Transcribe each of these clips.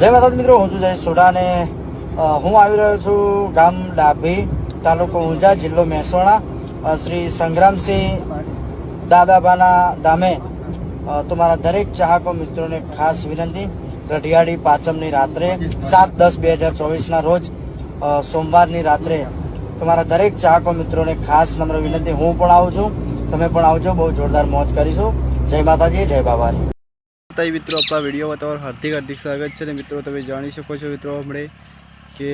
જય માતાજી મિત્રો, હું છું જય સોઢા અને હું આવી રહ્યો છું ગામ ડાભી તાલુકો ઊંઝા, જિલ્લો મહેસાણા. શ્રી સંગ્રામસિંહ દાદાબાના ધામે તમારા દરેક ચાહકો મિત્રોને ખાસ વિનંતી. રઢિયાળી પાંચમની રાત્રે સાત દસ બે હજાર ચોવીસના રોજ સોમવારની રાત્રે તમારા દરેક ચાહકો મિત્રોને ખાસ નમ્ર વિનંતી. હું પણ આવું છું, તમે પણ આવજો, બહુ જોરદાર મોજ કરીશું. જય માતાજી, જય બાબારી. તાઈ મિત્રો આપણા વિડીયોમાં તમારું હાર્દિક હાર્દિક સ્વાગત છે ને મિત્રો તમે જાણી શકો છો મિત્રો હમણે કે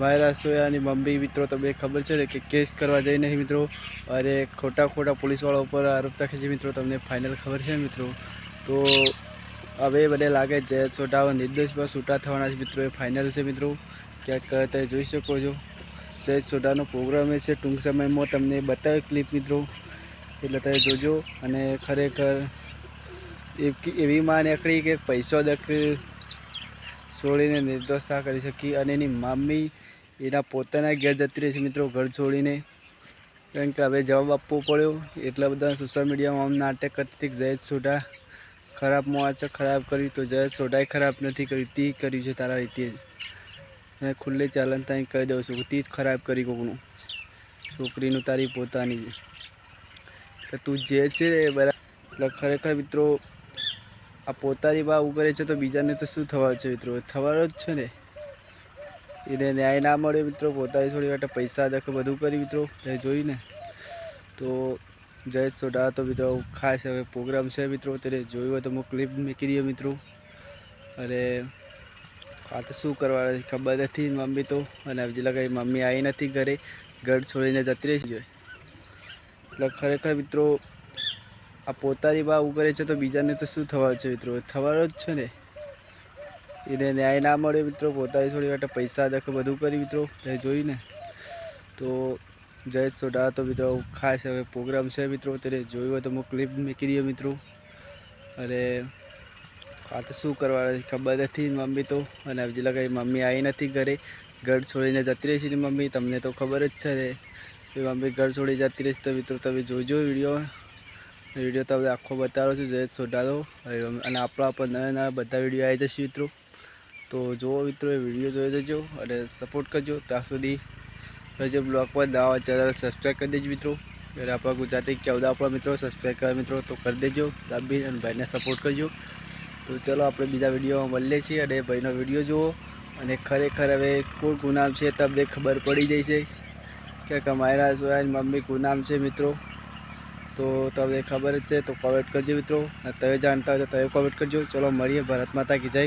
વાયરસ સોયાની મમ્મી મિત્રો તમને ખબર છે ને કે કેસ કરવા જઈ નહીં મિત્રો. અરે ખોટા ખોટા પોલીસવાળા ઉપર આરોપ રાખે છે મિત્રો તમને ફાઇનલ ખબર છે મિત્રો. તો હવે મને લાગે જય છોટાઓ નિર્દોષમાં છૂટા થવાના છે મિત્રો, એ ફાઇનલ છે મિત્રો. ક્યાંક તમે જોઈ શકો છો. જય છોટાનો પ્રોગ્રામ એ છે, ટૂંક સમયમાં તમને બતાવે ક્લિપ મિત્રો. એટલે તમે જોજો અને ખરેખર એવી માં નીકળી કે પૈસો દખ છોડીને નિર્દોષતા કરી શકી અને એની મમ્મી એના પોતાના ઘેર જતી રહી છે મિત્રો, ઘર છોડીને. કારણ કે હવે જવાબ આપવો પડ્યો. એટલા બધા સોશિયલ મીડિયામાં આમ નાટક કરતી જયેશ સોઢા ખરાબ છે, ખરાબ કર્યું તો જયેશ સોઢાએ ખરાબ નથી કર્યું, તે કર્યું છે તારા રીતે. મેં ખુલ્લે ચાલન ત્યાં કહી દઉં છું કે તે જ ખરાબ કરી કોકનું. છોકરીનું તારી પોતાની કે તું જે છે એ બરાબર. ખરેખર મિત્રો આ પોતાની બા આવું કરે છે તો બીજાને તો શું થવાનું છે મિત્રો? થવાનો જ છે ને. એને ન્યાય ના મળ્યો મિત્રો, પોતાની થોડી માટે પૈસા દેખો બધું કરી મિત્રો તે જોઈને. તો જયેશ સોઢા તો મિત્રો ખાસ હવે પ્રોગ્રામ છે મિત્રો, તેને જોયું હોય તો હું ક્લિપ મૂકી દઈએ મિત્રો. અને આ તો શું કરવાનું ખબર નથી મમ્મી તો. અને હજી લગાવી મમ્મી આવી નથી ઘરે, ઘર છોડીને જતી રહી છે. એટલે ખરેખર મિત્રો આ પોતાની બા આવું કરે છે તો બીજાને તો શું થવાનું છે મિત્રો? થવાનો જ છે ને. એને ન્યાય ના મળ્યો મિત્રો, પોતાની થોડી માટે પૈસા દખ, બધું કરી મિત્રો તે જોઈને. તો જયેશ સોઢા તો મિત્રો ખાસ હવે પ્રોગ્રામ છે મિત્રો, તેને જોયું હોય તો હું ક્લિપ મૂકી દઈએ મિત્રો. અને આ તો શું કરવાનું ખબર નથી મમ્મી તો. અને હજી લગાવી મમ્મી આવી નથી ઘરે. ઘર છોડીને જતી રહી છે મમ્મી, તમને તો ખબર જ છે ને. મમ્મી ઘર છોડી જતી રહીશ તો મિત્રો તમે જોજો વીડિયો. વીડિયો તમને આખો બતાવો છું, જયેશ સોઢાલો. અને આપણા પણ નવા નવા બધા વીડિયો આવી જશે મિત્રો. તો જુઓ મિત્રો, એ વીડિયો જોઈ દેજો અને સપોર્ટ કરજો. ત્યાં સુધી હજુ બ્લોગ પર નવા ચેનલ સબસ્ક્રાઈબ કરી દેજો મિત્રો. અને આપણા ગુજરાતી કેવડા આપણા મિત્રો સબસ્ક્રાઈબ કરે મિત્રો, તો કરી દેજો. લાંબી અને ભાઈને સપોર્ટ કરજો. તો ચલો આપણે બીજા વિડીયોમાં મળીએ છીએ અને ભાઈનો વીડિયો જુઓ. અને ખરેખર હવે કોણ ગુનામ છે તમને ખબર પડી જાય છે કે કમાયરા સોયાની મમ્મી ગુનામ છે મિત્રો. તો તમને ખબર જ છે, તો કોમેન્ટ કરજો મિત્રો. તમે જાણતા હોય તો તમે કોમેન્ટ કરજો. ચલો, મળીએ. ભારત માતા કી જય.